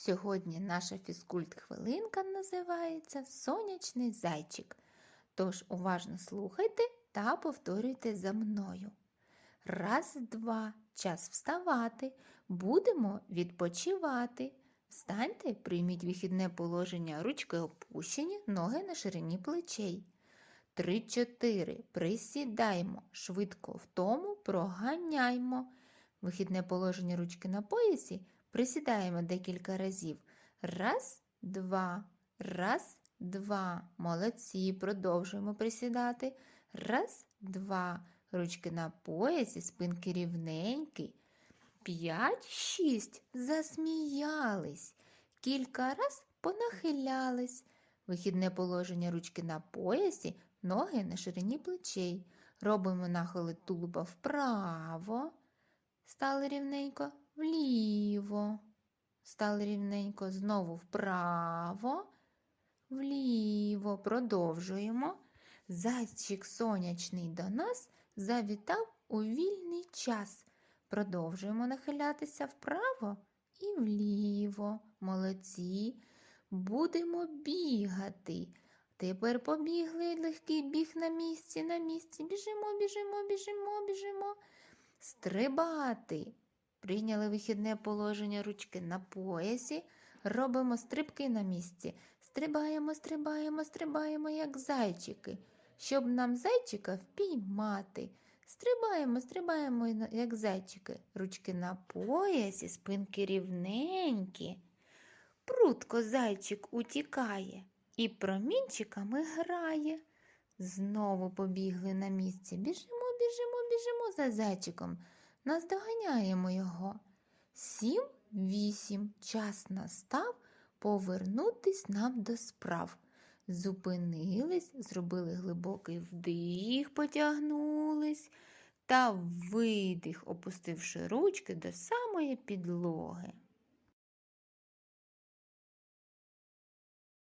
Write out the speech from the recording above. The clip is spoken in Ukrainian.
Сьогодні наша фізкульт-хвилинка називається Сонячний зайчик. Тож уважно слухайте та повторюйте за мною. Раз, два, час вставати. Будемо відпочивати. Встаньте, прийміть вихідне положення, ручки опущені, ноги на ширині плечей. Три-чотири. Присідаймо, швидко втому проганяймо. Вихідне положення ручки на поясі. Присідаємо декілька разів. Раз, два, раз, два. Молодці. Продовжуємо присідати. Раз, два. Ручки на поясі, спинки рівненькі. П'ять, шість. Засміялись. Кілька раз понахилялись. Вихідне положення ручки на поясі, ноги на ширині плечей. Робимо нахили тулуба вправо. Стали рівненько вліво. Стали рівненько знову вправо, вліво. Продовжуємо. Зайчик сонячний до нас завітав у вільний час. Продовжуємо нахилятися вправо і вліво. Молодці. Будемо бігати. Тепер побігли легкий біг на місці, на місці. Біжимо, біжимо, біжимо, біжимо. Стрибати. Прийняли вихідне положення ручки на поясі. Робимо стрибки на місці. Стрибаємо, стрибаємо, стрибаємо, як зайчики, щоб нам зайчика впіймати. Стрибаємо, стрибаємо, як зайчики. Ручки на поясі, спинки рівненькі. Прутко зайчик утікає і промінчиками грає. Знову побігли на місці. Біжимо, біжимо, біжимо за зайчиком. Наздоганяємо його. Сім, вісім. Час настав повернутись нам до справ. Зупинились, зробили глибокий вдих, потягнулись та видих, опустивши ручки до самої підлоги.